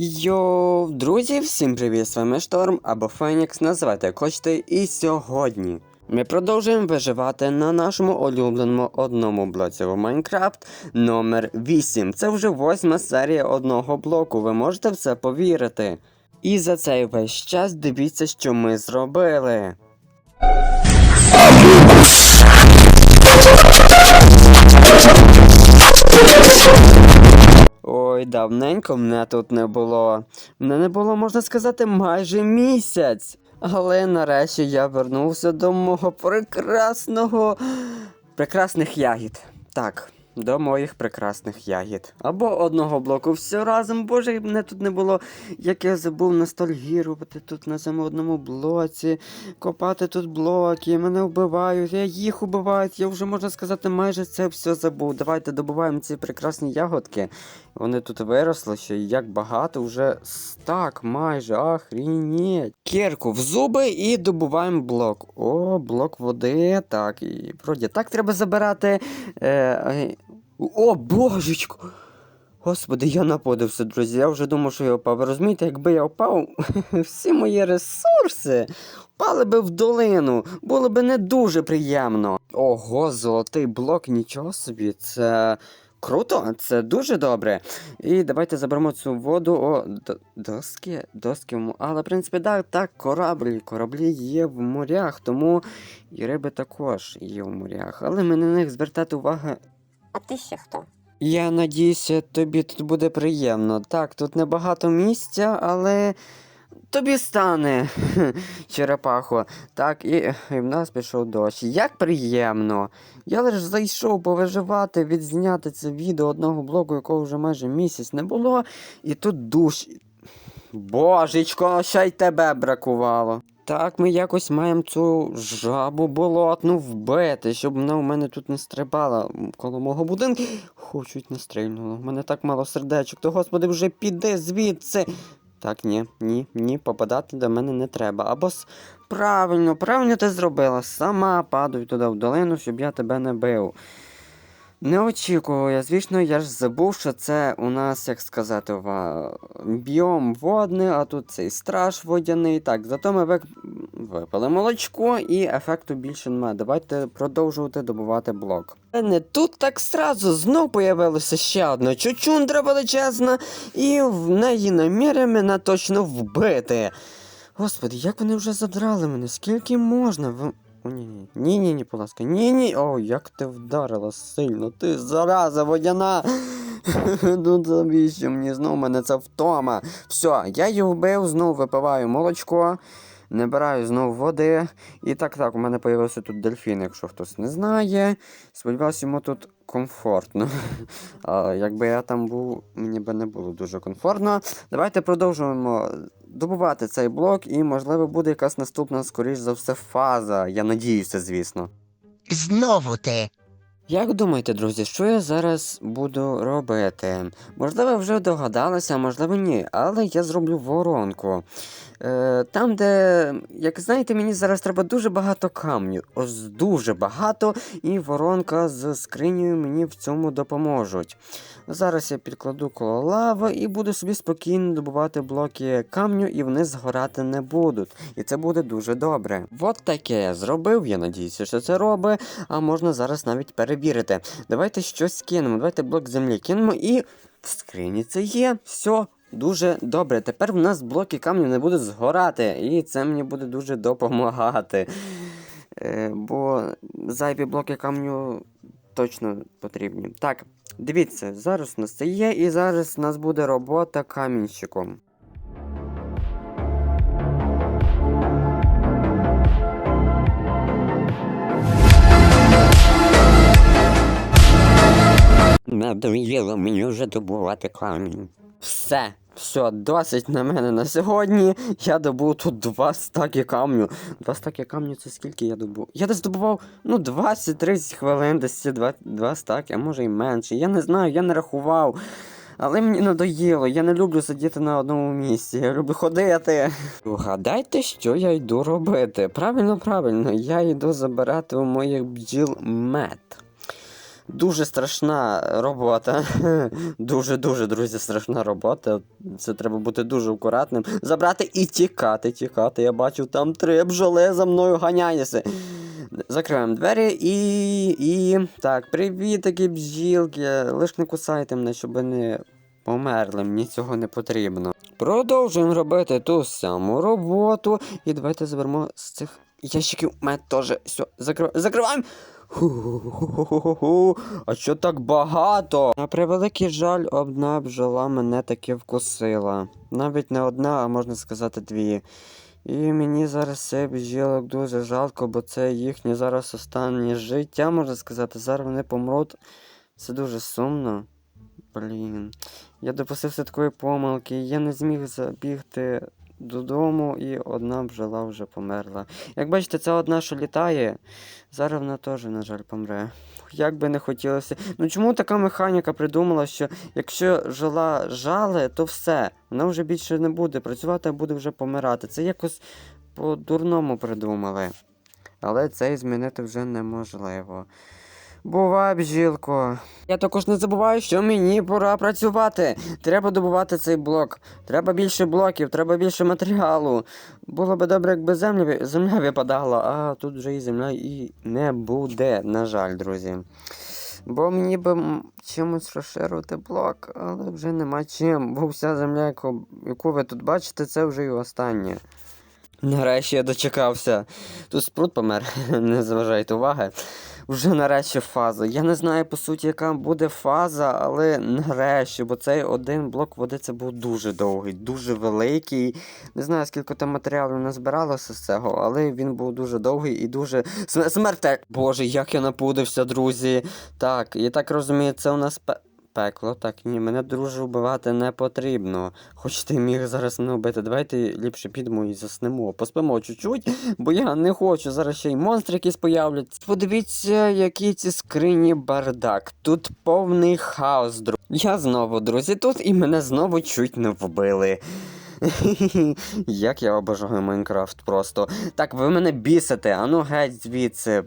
Йоу, друзі, всім привіт! З вами Шторм або Фенікс, називайте як хочете. І сьогодні ми продовжуємо виживати на нашому улюбленому одному блоці в Майнкрафт номер 8. Це вже восьма серія одного блоку, ви можете в це повірити. І за цей весь час дивіться, що ми зробили. Давненько мене тут не було. Мене не було, можна сказати, майже місяць. Але нарешті я вернувся до мого прекрасного. прекрасних ягід. Так, до моїх прекрасних ягід. Або одного блоку все разом. Боже, мене тут не було. Як я забув ностальгірувати тут на цьому одному блоці, копати тут блоки, мене вбивають, я їх убивають. Я вже можна сказати, майже це все забув. Давайте добуваємо ці прекрасні ягодки. Вони тут виросли, що як багато, вже стак майже, охрінеть. Кірку в зуби і добуваємо блок. О, блок води. Так, і вроді так треба забирати. Е, о, божечко! Господи, я наподився, друзі. Я вже думав, що я впав. Розумієте, якби я впав, всі мої ресурси впали би в долину. Було би не дуже приємно. Ого, золотий блок, нічого собі. Це круто, це дуже добре. І давайте заберемо цю воду. О, доски, доски. Але, в принципі, так, так, кораблі. Кораблі є в морях, тому і риби також є в морях. Але ми на них звертати увагу А ти ще хто? я надіюся, тобі тут буде приємно. Так, тут небагато місця, але тобі стане, черепахо. Так, і, і в нас пішов дощ. Як приємно. Я лише зайшов повиживати, відзняти це відео одного блоку, якого вже майже місяць не було. І тут душ. Божечко, ще й тебе бракувало. Так, ми якось маємо цю жабу болотну вбити, щоб вона у мене тут не стрибала коло мого будинку. Ху, чуть не стрільнуло. У мене так мало сердечок, то господи, вже піди звідси. Так, ні, ні, ні, попадати до мене не треба. Або с... правильно, правильно ти зробила. Сама падай туди в долину, щоб я тебе не бив. Не очікував я, звісно, я ж забув, що це у нас, як сказати, біом водний, а тут цей страж водяний. Так, зато ми вик... випили молочко і ефекту більше немає. Давайте продовжувати добувати блок. Не тут так сразу знов появилася ще одна чучундра величезна, і в неї наміри мене точно вбити. Господи, як вони вже задрали мене, скільки можна? Ви... О, ні, ні, ні, ні, ні, будь ласка, ні, ні. О, як ти вдарила сильно, ти зараза водяна. Ну завіщо мені знову мене це втома. Все, я її вбив, знову випиваю молочко, набираю знову води. І так, так, у мене появився тут дельфін, якщо хтось не знає. Сподіваюся, йому тут комфортно. А, якби я там був, мені би не було дуже комфортно. Давайте продовжуємо добувати цей блок, і, можливо, буде якась наступна, скоріш за все, фаза. Я надіюся, звісно. Знову ти. Як думаєте, друзі, що я зараз буду робити? Можливо, вже догадалися, можливо ні, але я зроблю воронку. Е, там, де, як знаєте, мені зараз треба дуже багато камню. Ось дуже багато, і воронка з скринею мені в цьому допоможуть. Зараз я підкладу коло лави і буду собі спокійно добувати блоки камню, і вони згорати не будуть. І це буде дуже добре. От таке я зробив. Я надіюся, що це робить. А можна зараз навіть перевірити. Давайте щось кинемо. Давайте блок землі кинемо і в скрині це є. Все. Дуже добре. Тепер в нас блоки камню не будуть згорати, і це мені буде дуже допомагати. Е, бо зайві блоки камню точно потрібні. Так, дивіться, зараз у нас це є, і зараз у нас буде робота камінщиком. Надоїло мені вже добувати камінь. Все, все, досить на мене на сьогодні. Я добув тут два стаки камню. Два стаки камню це скільки я добув? Я десь добував ну 20-30 хвилин, десь два, два стаки, а може і менше. Я не знаю, я не рахував. Але мені надоїло, я не люблю сидіти на одному місці, я люблю ходити. Угадайте, що я йду робити. Правильно, правильно, я йду забирати у моїх бджіл мед. Дуже страшна робота. Дуже-дуже, друзі, страшна робота. Це треба бути дуже акуратним. Забрати і тікати, тікати. Я бачу, там три бджоли за мною ганяється. Закриваємо двері і. і. Так, привіт, такі бджілки. Лиш не кусайте мене, щоб не померли. Мені цього не потрібно. Продовжуємо робити ту саму роботу. І давайте заберемо з цих ящиків мед теж. Все, закрив... закриваємо. Ху-ху-ху-ху-ху. А що так багато? На превеликий жаль, одна бджола мене таки вкусила. Навіть не одна, а можна сказати, дві. І мені зараз цих бджілок дуже жалко, бо це їхнє зараз останнє життя, можна сказати. Зараз вони помруть. Це дуже сумно. Блін. Я допустився такої помилки, я не зміг забігти додому, і одна бджола вже померла. Як бачите, це одна, що літає, зараз вона теж, на жаль, помре. Як би не хотілося. Ну чому така механіка придумала, що якщо жила жали, то все, вона вже більше не буде працювати, а буде вже помирати. Це якось по-дурному придумали. Але це і змінити вже неможливо. Бувай, бжілко. Я також не забуваю, що мені пора працювати. Треба добувати цей блок. Треба більше блоків, треба більше матеріалу. Було би добре, якби земля, земля випадала, а тут вже і земля і не буде, на жаль, друзі. Бо мені би чимось розширити блок, але вже нема чим, бо вся земля, яку, яку ви тут бачите, це вже і останнє. Нарешті я дочекався. Тут спрут помер, не зважайте уваги. Вже нарешті фаза. Я не знаю по суті, яка буде фаза, але нарешті, бо цей один блок води це був дуже довгий, дуже великий. Не знаю, скільки там матеріалів назбиралося з цього, але він був дуже довгий і дуже См- смерте. Боже, як я напудився, друзі. Так, я так розумію, це у нас. Пекло. Так, ні, мене друже вбивати не потрібно. Хоч ти міг зараз мене вбити. Давайте ліпше підемо і заснемо. Поспимо чуть-чуть, бо я не хочу. Зараз ще й монстри якісь появляться. Подивіться, які ці скрині бардак. Тут повний хаос, друзі. Я знову, друзі, тут і мене знову чуть не вбили. Як я обожаю Майнкрафт просто. Так, ви мене бісите, а ну геть звідси.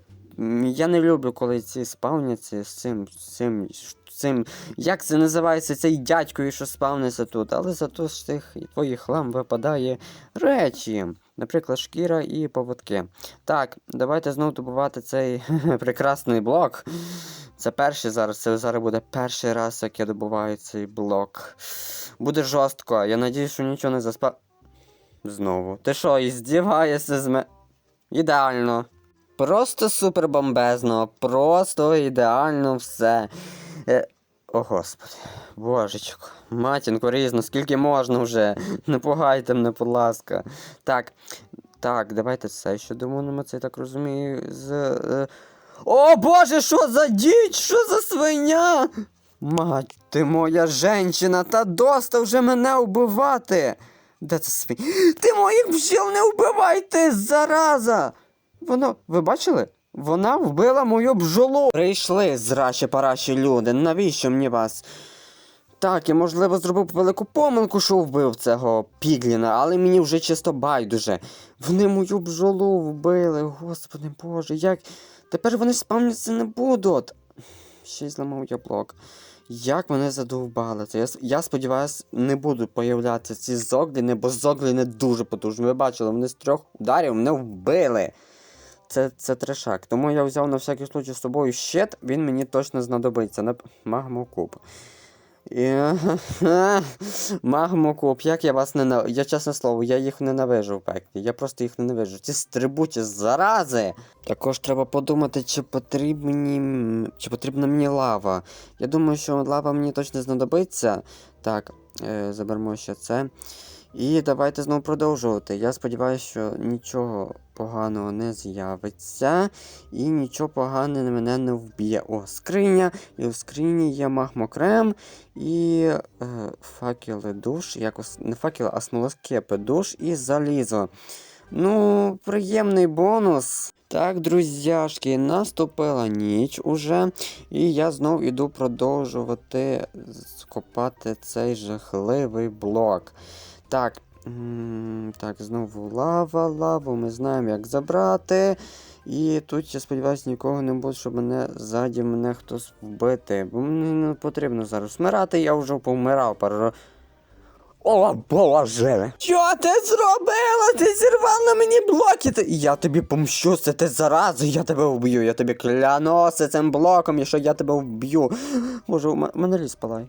Я не люблю, коли ці спавняться з цим, з цим, з цим. Як це називається цей дядькою, що спавниться тут, але зато з тих твоїх хлам випадає речі. Наприклад, шкіра і поводки. Так, давайте знову добувати цей прекрасний блок. Це перший зараз, це зараз буде перший раз, як я добуваю цей блок. Буде жорстко. Я надіюсь, що нічого не заспа. Знову. Ти що, і здіваєшся з мене? Ідеально. Просто супер бомбезно, просто ідеально все. Е, О, господи, божечко, матінко різно, скільки можна вже. Не пугайте мене, будь ласка. Так, так, давайте це ще домовимо, це я так розумію. З. Е... О боже, що за діч? Що за свиня? Мать ти моя женщина, та доста вже мене вбивати. Де це свинь? Ти моїх бджіл не вбивайте, зараза! Воно, ви бачили? Вона вбила мою бджолу. Прийшли зраші параші люди. Навіщо мені вас? Так, я можливо зробив велику помилку, що вбив цього Пігліна, але мені вже чисто байдуже. Вони мою бджолу вбили, господи боже, як. Тепер вони спавняться не будуть. Ще й зламав я блок. Як мене задовбали. Це я, я сподіваюся, не будуть появлятися ці зогліни, бо зогліни дуже потужні. Ви бачили, вони з трьох ударів мене вбили. Це, це трешак. Тому я взяв на всякий случай з собою щит, він мені точно знадобиться. На магмокуб. І... Магмокуб, як я вас ненавижу. Я чесне слово, я їх ненавижу в пеклі. Я просто їх ненавижу. Ці стрибучі зарази. Також треба подумати, чи потрібні... чи потрібна мені лава. Я думаю, що лава мені точно знадобиться. Так, е, заберемо ще це. І давайте знову продовжувати. Я сподіваюся, що нічого поганого не з'явиться. І нічого поганого мене не вб'є. О, скриня. І в скрині є магмокрем і е, факели душ. Якось не факели, а смолоскипи душ і залізо. Ну, приємний бонус. Так, друзяшки, наступила ніч уже, і я знов іду продовжувати скопати цей жахливий блок. Так, Так, знову лава, лаву. Ми знаємо, як забрати. І тут, я сподіваюся, нікого не буде, щоб мене ззаді мене хтось вбити. Бо мені не потрібно зараз вмирати, я вже помирав пару разів. О, Боже! Що ти зробила? Ти зірвав на мені блоки. Ти... Я тобі помщуся, ти зараза, я тебе вб'ю, я тобі клянуся цим блоком, якщо я тебе вб'ю. Боже, у мене ліс палає.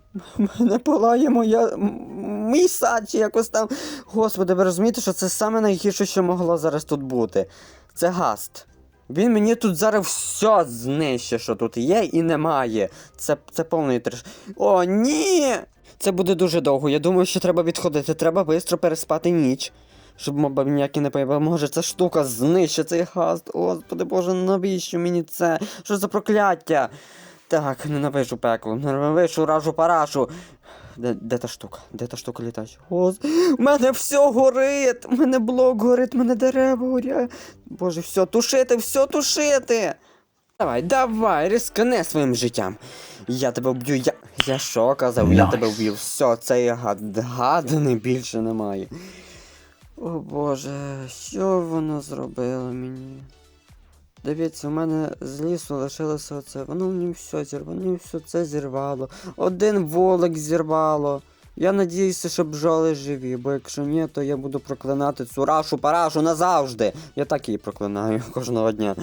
Мене палає моя. мій сад чи якось там. Господи, ви розумієте, що це саме найгірше, що могло зараз тут бути. Це гаст. Він мені тут зараз все знищить, що тут є і немає. Це, це повний треш. О, ні! Це буде дуже довго. Я думаю, що треба відходити. Треба швидко переспати ніч. Щоб моба ніякі не появили. Може, ця штука знищить цей гаст. Господи боже, навіщо мені це? Що за прокляття? Так, ненавижу пекло, ненавижу ражу парашу. Де, де та штука? Де та штука літача? Гос... У мене все горить! У мене блок горить, у мене дерева горять. Боже, все, тушити, все тушити. Давай, давай, рискни своїм життям. Я тебе вб'ю, я. Я що казав? Я тебе вб'ю. Все, цей гад гаданий більше немає. О боже, що воно зробило мені? Дивіться, у мене з лісу лишилося оце. Воно мені все зірвало, мені все це зірвало. Один волок зірвало. Я надіюся, що бджоли живі, бо якщо ні, то я буду проклинати цю рашу парашу назавжди. Я так її проклинаю кожного дня.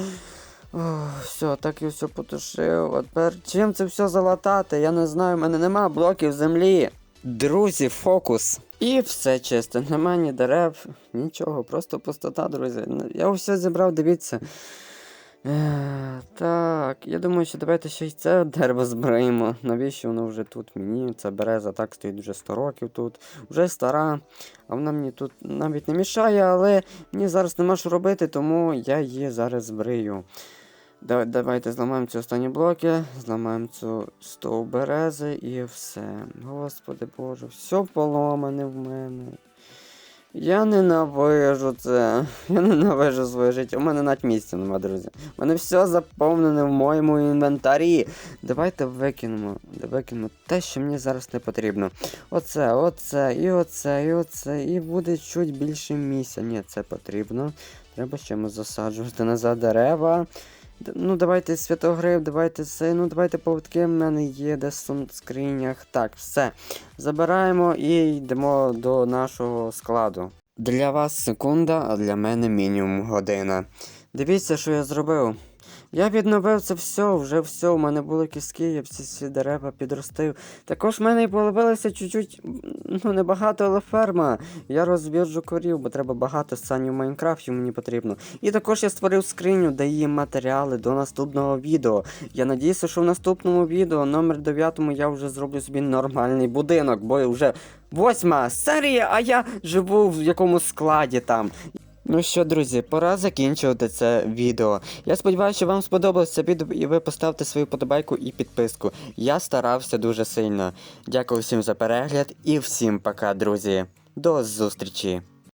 Все, так я все потушив. А тепер чим це все залатати? Я не знаю, в мене нема блоків землі. Друзі, фокус. І все чисто, нема ні дерев, нічого, просто пустота, друзі. Я все зібрав, дивіться. Е, так, я думаю, що давайте ще й це дерево зберемо. Навіщо воно вже тут мені? Ця береза так стоїть вже 100 років тут, вже стара, а вона мені тут навіть не мішає, але мені зараз нема що робити, тому я її зараз збрию. Да- Давайте зламаємо ці останні блоки, зламаємо цю стовп берези і все. Господи Боже, все поломане в мене. Я ненавижу це. Я ненавижу своє життя. У мене навіть місця нема, друзі. У мене все заповнене в моєму інвентарі. Давайте викинемо. Викинемо те, що мені зараз не потрібно. Оце, оце, і оце, і оце. І буде чуть більше місця. Ні, це потрібно. Треба чимось засаджувати назад дерева. Ну, давайте святогрив, давайте це. Ну, давайте поводки в мене є де в скринях. Так, все. Забираємо і йдемо до нашого складу. Для вас секунда, а для мене мінімум година. Дивіться, що я зробив. Я відновив це все, вже все. У мене були кістки, я всі ці дерева підростив. Також в мене і появилося чуть-чуть, ну небагато, але ферма. Я розв'яжу корів, бо треба багато санів в Майнкрафті мені потрібно. І також я створив скриню, де є матеріали до наступного відео. Я надіюся, що в наступному відео, номер 9, я вже зроблю собі нормальний будинок, бо вже восьма серія, а я живу в якомусь складі там. Ну що, друзі, пора закінчувати це відео. Я сподіваюся, що вам сподобалося це відео і ви поставте свою подобайку і підписку. Я старався дуже сильно. Дякую всім за перегляд і всім пока, друзі. До зустрічі!